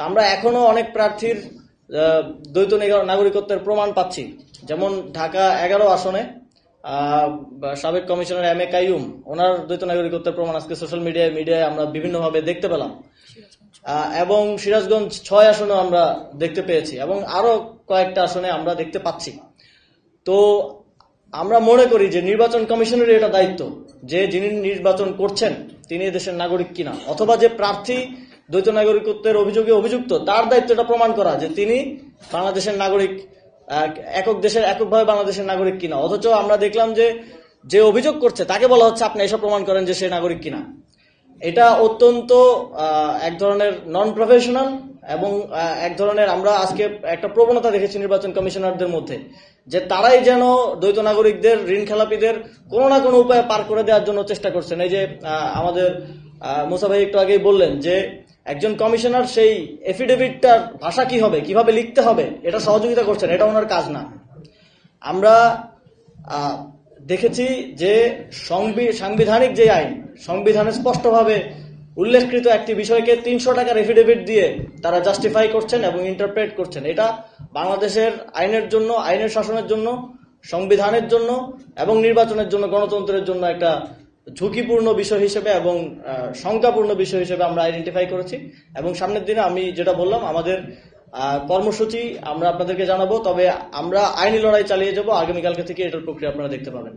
আমরা এখনও অনেক প্রার্থীর দ্বৈত নিগা- নাগরিকত্বের প্রমাণ পাচ্ছি। যেমন ঢাকা এগারো আসনে সাবেক কমিশনার এম এ কাইয়ুম, ওনার দ্বৈত নাগরিকত্বের প্রমাণ আজকে সোশ্যাল মিডিয়ায় মিডিয়ায় আমরা বিভিন্নভাবে দেখতে পেলাম। এবং সিরাজগঞ্জ ছয় আসনে আমরা দেখতে পেয়েছি, এবং আরও কয়েকটা আসনে আমরা দেখতে পাচ্ছি। তো আমরা মনে করি যে নির্বাচন কমিশনের এটা দায়িত্ব, যে যিনি নির্বাচন করছেন, তিনি দেশের নাগরিক কিনা, অথবা যে প্রার্থী দ্বৈত নাগরিকত্বের অভিযোগে অভিযুক্ত তার দায়িত্ব এটা প্রমাণ করা যে তিনি বাংলাদেশের নাগরিক একক দেশের এককভাবে বাংলাদেশের নাগরিক কিনা। অথচ আমরা দেখলাম যে যে অভিযোগ করছে তাকে বলা হচ্ছে আপনি এসব প্রমাণ করেন যে সে নাগরিক কিনা। এটা অত্যন্ত এক ধরনের নন প্রফেশনাল এবং এক ধরনের আমরা আজকে একটা প্রবণতা দেখেছি নির্বাচন কমিশনারদের মধ্যে যে তারাই যেন দ্বৈত নাগরিকদের ঋণ খেলাপিদের কোনো না কোনো উপায়ে পার করে দেওয়ার জন্য চেষ্টা করছেন। এই যে আমাদের আহ, মুসা ভাই একটু আগেই বললেন যে একজন কমিশনার সেই এফিডেভিটটার ভাষা কি হবে, কীভাবে লিখতে হবে, এটা সহযোগিতা করছেন, এটা ওনার কাজ না। আমরা দেখেছি যে সংবি- সাংবিধানিক যে আইন, সংবিধানে স্পষ্টভাবে উল্লেখকৃত একটি বিষয়কে তিনশো টাকার এফিডেভিট দিয়ে তারা জাস্টিফাই করছেন এবং ইন্টারপ্রেট করছেন। এটা বাংলাদেশের আইনের জন্য, আইনের শাসনের জন্য, সংবিধানের জন্য এবং নির্বাচনের জন্য, গণতন্ত্রের জন্য একটা ঝুঁকিপূর্ণ বিষয় হিসেবে এবং শঙ্কাপূর্ণ বিষয় হিসেবে আমরা আইডেন্টিফাই করেছি। এবং সামনের দিনে আমি যেটা বললাম, আমাদের কর্মসূচি আমরা আপনাদেরকে জানাব, তবে আমরা আইনি লড়াই চালিয়ে যাব। আগামীকালকে থেকে এটার প্রক্রিয়া আপনারা দেখতে পাবেন।